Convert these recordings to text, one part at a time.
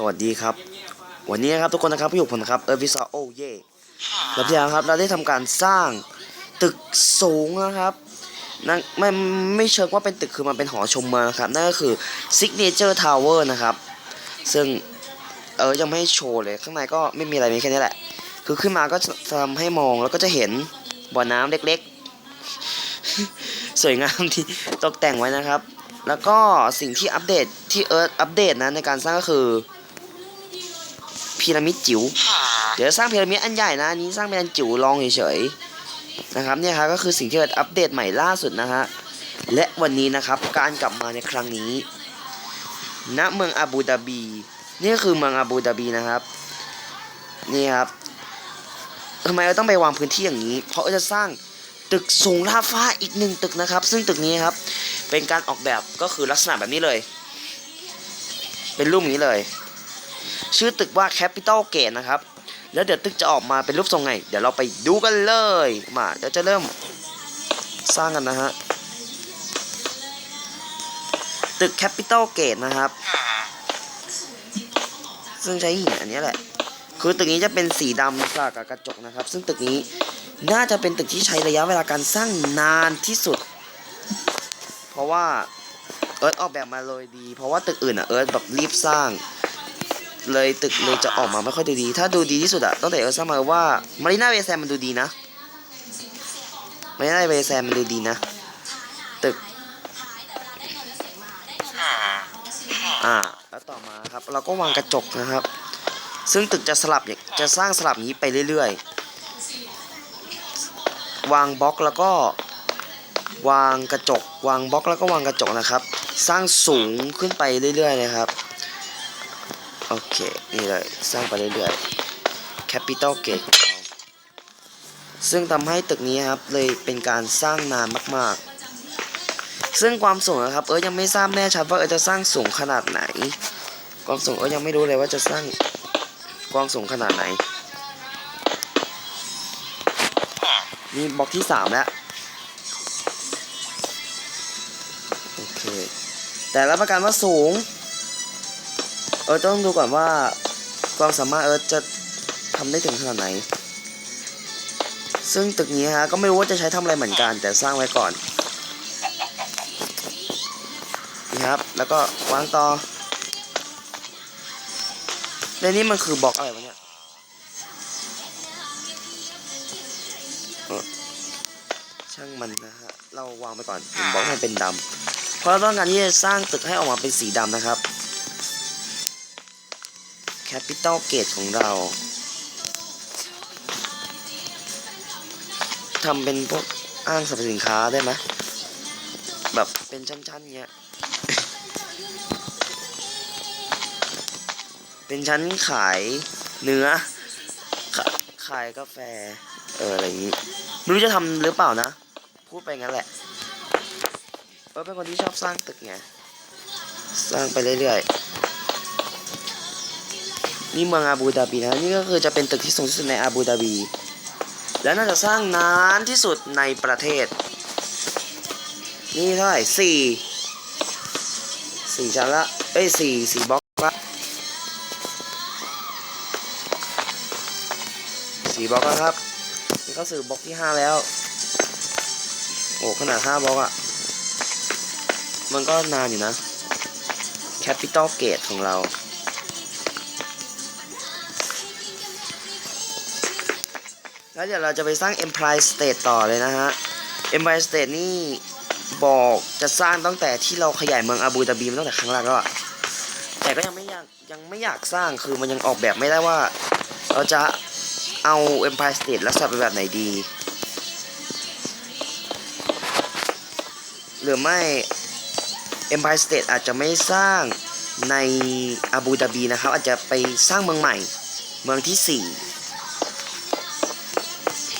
สวัสดีครับ วันนี้นะครับทุกคนนะครับพี่หยกผมนครับเออร์วิซาโอเย่แล้วพี่ครับเราได้ทำการสร้างตึกสูงนะครับนั่นไม่ไม่เชิงว่าเป็นตึกคือมันเป็นหอชมเมืองนะครับนั่นก็คือ Signature Tower นะครับ ซึ่งเออยังไม่โชว์เลยข้างในก็ไม่มีอะไรมีแค่นี้แหละ คือขึ้นมาก็จะทำให้มองแล้วก็จะเห็นบ่อน้ำเล็กๆ สวยงามที่ตกแต่งไว้นะครับ แล้วก็สิ่งที่อัปเดตที่เอิร์ธอัปเดตนะในการสร้างก็คือ พีระมิดจิ๋วเดี๋ยวสร้างพีระมิดอันใหญ่นะอันนี้สร้างเป็นอันจิ๋วลองเฉยๆนะครับเนี่ยครับก็คือสิ่งที่เอิร์ธอัปเดตใหม่ล่าสุดนะฮะและวันนี้นะครับการกลับมาในครั้งนี้ ณเมืองอาบูดาบีนี่ก็คือเมืองอาบูดาบีนะครับนี่ครับทำไมเราต้องไปวางพื้นที่อย่างนี้ เพราะเราจะสร้างตึกสูงล่าฟ้าอีกหนึ่งตึกนะครับ ซึ่งตึกนี้ครับเป็นการออกแบบก็คือลักษณะแบบนี้เลย เป็นรูปนี้เลย ชื่อตึกว่า Capital Gate นะครับ แล้วเดี๋ยวตึกจะออกมาเป็นรูปทรงไง เดี๋ยวเราไปดูกันเลย มาเดี๋ยวจะเริ่มสร้างกันนะฮะ ตึก Capital Gate นะครับ ซึ่งใช้หินอันนี้แหละ คือตึกนี้จะเป็นสีดำกับกระจกนะครับ ซึ่งตึกนี้น่าจะเป็นตึกที่ใช้ระยะเวลาการสร้างนานที่สุด เพราะว่าเอิร์ธออกแบบมาเลยดี เพราะว่าตึกอื่นอะเอิร์ธแบบรีบสร้าง เลยตึกเลยจะออกมาไม่ค่อยดูดี ถ้าดูดีที่สุดอะตั้งแต่เอิร์ธสร้างมาว่ามารีนาเวแซมมันดูดีนะมารีนาเวแซมมันดูดีนะ ตึก อ่า แล้วต่อมาครับ เราก็วางกระจกนะครับ ซึ่งตึกจะสลับอย่างจะสร้างสลับอย่างนี้ไปเรื่อย ๆ วางบล็อกแล้วก็วางกระจก วางบล็อกแล้วก็วางกระจกนะครับ สร้างสูงขึ้นไปเรื่อย ๆ นะครับ โอเค นี่เลย สร้างไปเรื่อยๆ Capital Gate ของเราซึ่งทำให้ตึกนี้ครับ เลยเป็นการสร้างนานมากๆ ซึ่งความสูงนะครับ เอิร์ธยังไม่ทราบแน่ชัดว่าเอิร์ธจะสร้างสูงขนาดไหน ความสูงเอิร์ธยังไม่รู้เลยว่าจะสร้างความสูงขนาดไหนนี่บล็อกที่สามแล้ว โอเค แต่รับประกันว่าสูง เออต้องดูก่อนว่าความสามารถเออจะทำได้ถึงขนาดไหน ซึ่งตึกนี้ฮะก็ไม่รู้ว่าจะใช้ทำอะไรเหมือนกัน แต่สร้างไว้ก่อนนี่ครับ แล้วก็วางต่อในนี้มันคือบล็อกอะไรวะเนี่ยช่างมันนะฮะ เราวางไปก่อนบล็อกให้มันเป็นดำเพราะเราต้องการที่จะสร้างตึกให้ออกมาเป็นสีดำนะครับ Capital Gate ของเราทำเป็นพวกอ้างสรรพสินค้าได้ไหมแบบเป็นชั้นๆเงี้ย เป็นชั้นขายเนื้อ ขาขายกาแฟ เอออะไรอย่างงี้ ไม่รู้จะทำหรือเปล่านะ พูดไปงั้นแหละเออเป็นคนที่ชอบสร้างตึกไง สร้างไปเรื่อยๆ นี่เมืองอาบูดาบีนะนี่ก็คือจะเป็นตึกที่สูงที่สุดในอาบูดาบี และน่าจะสร้างนานที่สุดในประเทศ นี่เท่าไหร่สี่สี่ชั้นละเอ้ยสี่สี่บล็อกละสี่บล็อกแล้วครับนี่เข้าสู่บล็อกที่ห้าแล้ว โอ้ขนาดห้าบล็อกอะมันก็นานอยู่นะ Capital Gate ของเรา แล้วเดี๋ยวเราจะไปสร้าง Empire State ต่อเลยนะฮะ Empire State นี่บอกจะสร้างตั้งแต่ที่เราขยายเมืองอาบูดาบีมาตั้งแต่ครั้งแรกแล้วอะแต่ก็ยังไม่อยากยังไม่อยากสร้างคือมันยังออกแบบไม่ได้ว่า เราจะเอา Empire State ลักษณะเป็นแบบไหนดี หรือไม่ Empire State อาจจะไม่สร้างในอาบูดาบีนะครับ อาจจะไปสร้างเมืองใหม่ เมืองที่สี่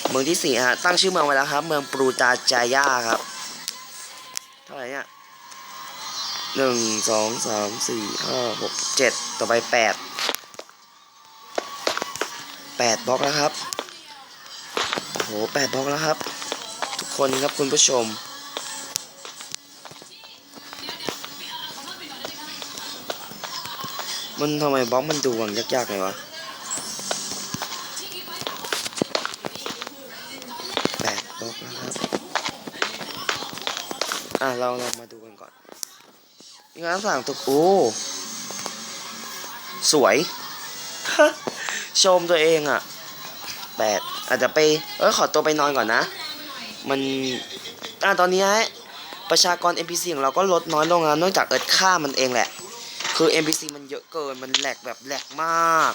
เมืองที่สี่ฮะตั้งชื่อเมืองไว้แล้วครับ เมืองปรูตาจายาครับ เท่าไหร่เนี่ยหนึ่งสองสามสี่ห้าหกเจ็ดต่อไปแปดแปดบล็อกแล้วครับโอ้โหแปดบล็อกแล้วครับ ทุกคนครับคุณผู้ชมมันทำไมบล็อกมันดูวางยากๆไงวะ อะเราเรามาดูกันก่อนนี่งานสั่งตึกโอ้สวย ชมตัวเองอะแปดอาจจะไปเออขอตัวไปนอนก่อนนะ มันอะตอนนี้ประชากร NPC ของเราก็ลดน้อยลงแล้วเนื่องจากเอิร์ธฆ่ามันเองแหละ คือ NPC มันเยอะเกินมันแหลกแบบแหลกมาก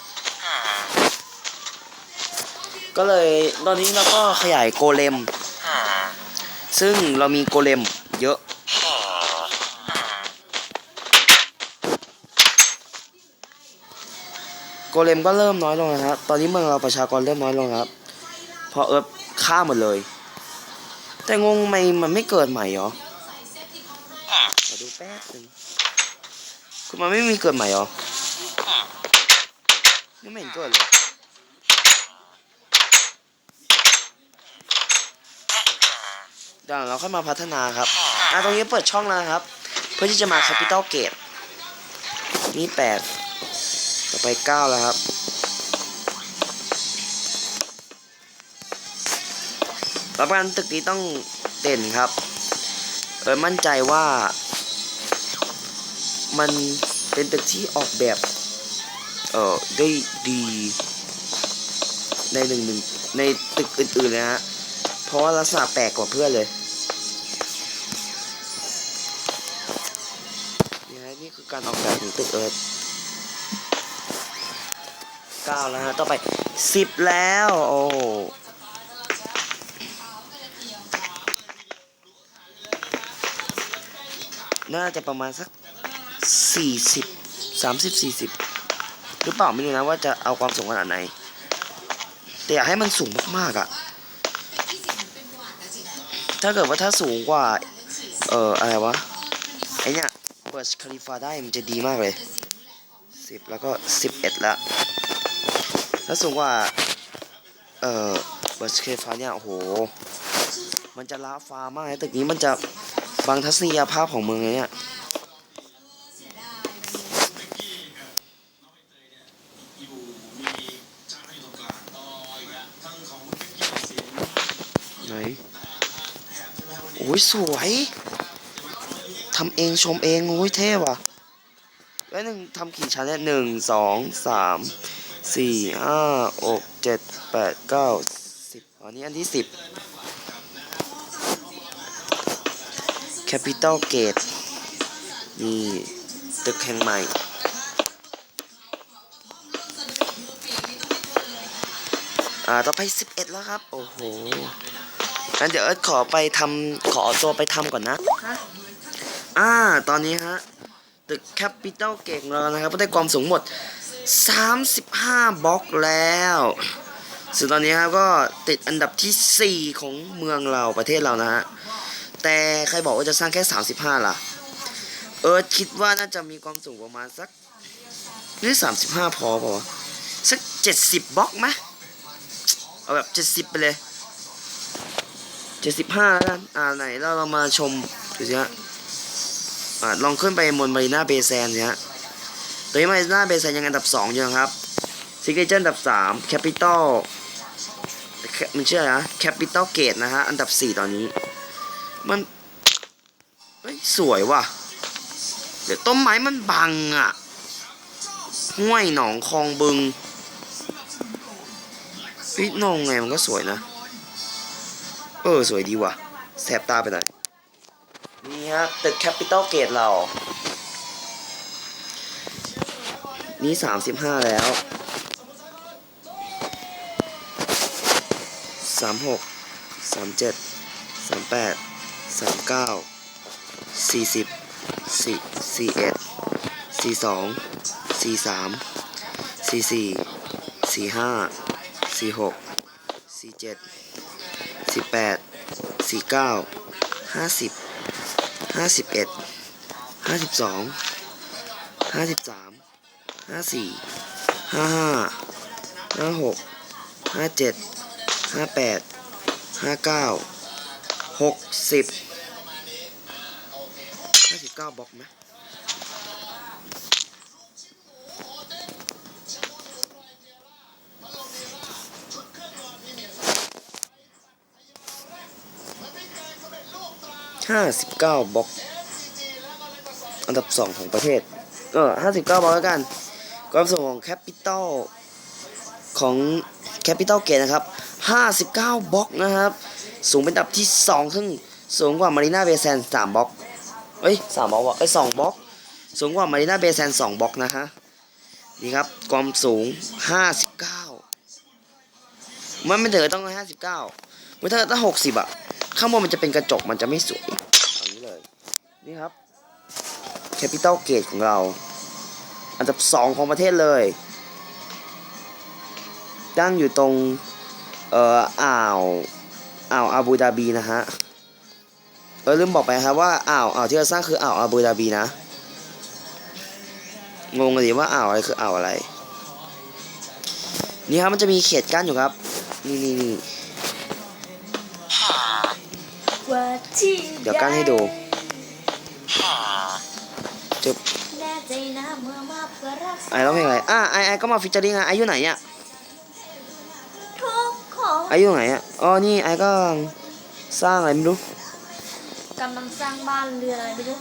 ก็เลยตอนนี้เราก็ขยายโกเลม ซึ่งเรามีโกเลม เยอะ โกเลมก็เริ่มน้อยลงนะครับ ตอนนี้เมืองเราประชากรเริ่มน้อยลงครับเพราะเอิร์ธฆ่าหมดเลย แต่งงไหมมันไม่เกิดใหม่เหรอขอดูแป๊บนึงคือมันไม่มีเกิดใหม่เหรอ ไม่เห็นเกิดเลย เดี๋ยวเราค่อยมาพัฒนาครับอะตรงนี้เปิดช่องแล้วนะครับ เพื่อที่จะมา Capital Gate นี่แปดต่อไปเก้าแล้วครับประกันตึกนี้ต้องเด่นครับ เออมั่นใจว่า มันเป็นตึกที่ออกแบบ เออได้ดี ในหนึ่งหนึ่งในตึกอื่นๆเลยฮะ ราะว่าลักษณะแปลกกว่าเพื่อนเลยนี่ฮะนี่คือการออกแบบของตึกเอิร์ธเก้าแล้วฮะต่อไปสิบแล้ว โอ้น่าจะประมาณสักสี่สิบสามสิบสี่สิบหรือเปล่าไม่รู้นะว่าจะเอาความสูงขนาดไหน แต่อยากให้มันสูงมากๆอะ ถ้าเกิดว่าถ้าสูงกว่า เอ่อ อะไรวะ ไอเนี้ยเบิร์ชคาลิฟาได้มันจะดีมากเลยสิบแล้วก็สิบเอ็ดละถ้าสูงกว่า เอ่อเบิร์ชคาลิฟาเนี่ย โอ้โห มันจะล้าฟ้ามากเลยตึกนี้มันจะบังทัศนียภาพของเมืองเลยเนี่ย โอ้ยสวยทำเองชมเองโอ้ยเท่ว่ะแล้วหนึ่งทำกี่ชั้นเนี่ยหนึ่งสองสามสี่ห้าหกเจ็ดแปดเก้าสิบอันนี้อันที่สิบ Capital Gate นี่ ตึกแห่งใหม่อ่าต่อไป11แล้วครับ โอ้โห งั้นเดี๋ยวเอิร์ธขอไปทำขอตัวไปทำก่อนนะอ่าตอนนี้ฮะตึก Capital Gate ของเรานะครับก็ได้ความสูงหมด 35บล็อกแล้วซึ่งตอนนี้ครับก็ติดอันดับที่ 4 ของเมืองเราประเทศเรานะฮะแต่ใครบอกว่าจะสร้างแค่ 35 ล่ะ เออคิดว่าน่าจะมีความสูงประมาณสักหรือ35 พอเปล่าวะสัก 70บล็อกไหมเอาแบบ 70 ไปเลย 75แล้วกันอ่าไหนเราเรามาชมดูสิฮะอ่าลองขึ้นไปบนมารีนาเบย์แซนสิฮะตอนนี้มารีนาเบย์แซนยังอันดับ2อยู่นะครับซิกเนเจอร์อันดับ3 Capital มันชื่ออะไรนะ Capital Gate นะฮะ อันดับ4ตอนนี้ มันเฮ้ยสวยว่ะ เดี๋ยวต้นไม้มันบังอะห้วยหนองคลองบึงพินงไงมันก็สวยนะ เออ สวยดีว่ะ แสบตาไปหน่อย นี่ฮะ ตึกแคปิตอลเกตเรา นี่สามสิบห้าแล้วสามหกสามเจ็ดสามแปดสามเก้าสี่สิบสี่สี่เอ็ดสี่สองสี่สามสี่สี่สี่ห้าสี่หกสี่เจ็ด สี่แปดสี่เก้าห้าสิบห้าสิบเอ็ดห้าสิบสองห้าสิบสามห้าสี่ห้าห้าห้าหกห้าเจ็ดห้าแปดห้าเก้าหกสิบห้าสิบเก้าบล็อกไหม ห้าสิบเก้าบล็อก อันดับสองของประเทศเออห้าสิบเก้าบล็อกแล้วกัน ความสูงของแคปิตอลของแคปิตอลเกตนะครับห้าสิบเก้าบล็อกนะครับ สูงเป็นอันดับที่สองซึ่งสูงกว่ามารีนาเบย์แซนสามบล็อก เอ้ยสามบล็อกวะเอ้ยสองบล็อก สูงกว่ามารีนาเบย์แซนสองบล็อกนะฮะ นี่ครับ ความสูงห้าสิบเก้ามันไม่ถึงกับต้องห้าสิบเก้าเมื่อถ้าถ้าหกสิบอะ ข้างบนมันจะเป็นกระจกมันจะไม่สวยเอางี้เลย นี่ครับแคปิตอลเกตของเรา อันดับสองของประเทศเลยตั้งอยู่ตรงเอ่ออ่าวอ่าวอาบูดาบีนะฮะเออลืมบอกไปครับว่าอ่าวอ่าวที่เราสร้างคืออ่าวอาบูดาบีนะงงเลยว่าอ่าวอะไรคืออ่าวอะไร นี่ครับมันจะมีเขตกั้นอยู่ครับ นี่นี่นี่ ว่าที่เดี๋ยวกั้นให้ดูจึ๊บแน่ใจนะเมื่อมาเพื่อรักษาไอ้ร้องเพลงอะไรอะไอไอก็มาฟิชเจอริงอะไออยู่ไหนอะทุกของไออยู่ไหนอะอ๋อนี่ไอก็สร้างอะไรไม่รู้กำลังสร้างบ้านเรือนอะไรไม่รู้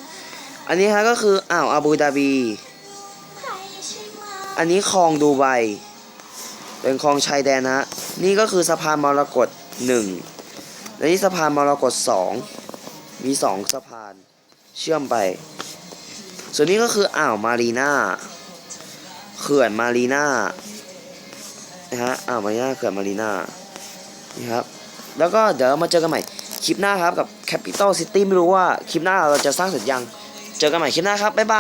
อันนี้ฮะก็คืออ่าวอาบูดาบีใครใช่ไหมอันนี้คลองดูไบเป็นคลองชายแดนนะฮะ นี่ก็คือสะพานมรกตหนึ่ง และนี่สะพานมรกตสองมีสองสะพานเชื่อมไป ส่วนนี้ก็คืออ่าวมารีนาเขื่อนมารีนานะฮะอ่าวมารีนาเขื่อนมารีนานี่ครับ แล้วก็เดี๋ยวเรามาเจอกันใหม่ คลิปหน้าครับกับ Capital City ไม่รู้ว่าคลิปหน้าเราจะสร้างเสร็จยัง เจอกันใหม่คลิปหน้าครับ บ๊ายบาย